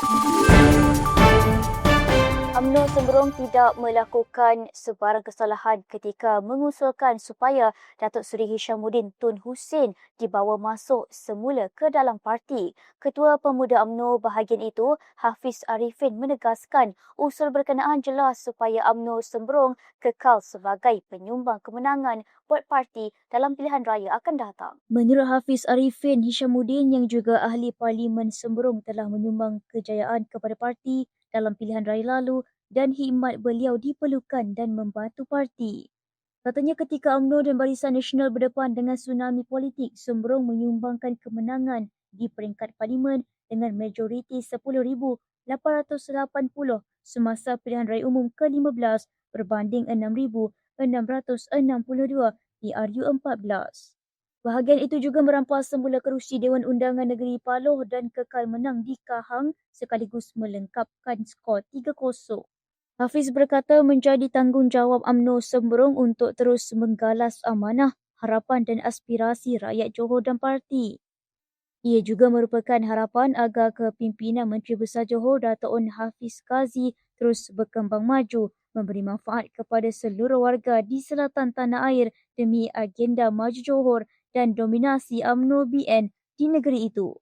thank you UMNO cenderung tidak melakukan sebarang kesalahan ketika mengusulkan supaya Datuk Seri Hishamuddin Tun Hussein dibawa masuk semula ke dalam parti. Ketua Pemuda UMNO bahagian itu, Hafiz Arifin menegaskan usul berkenaan jelas supaya UMNO cenderung kekal sebagai penyumbang kemenangan buat parti dalam pilihan raya akan datang. Menurut Hafiz Arifin, Hishamuddin yang juga ahli parlimen cenderung telah menyumbang kejayaan kepada parti dalam pilihan raya lalu dan hikmat beliau diperlukan dan membantu parti. Katanya ketika UMNO dan Barisan Nasional berdepan dengan tsunami politik cenderung menyumbangkan kemenangan di peringkat parlimen dengan majoriti 10,880 semasa pilihan raya umum ke-15 berbanding 6,662 di RU14. Bahagian itu juga merampas semula kerusi Dewan Undangan Negeri Paloh dan kekal menang di Kahang sekaligus melengkapkan skor 3-0. Hafiz berkata menjadi tanggungjawab UMNO Semberong untuk terus menggalas amanah, harapan dan aspirasi rakyat Johor dan parti. Ia juga merupakan harapan agar kepimpinan Menteri Besar Johor Dato' On Hafiz Kazi terus berkembang maju memberi manfaat kepada seluruh warga di selatan tanah air demi agenda maju Johor dan dominasi UMNO BN di negeri itu.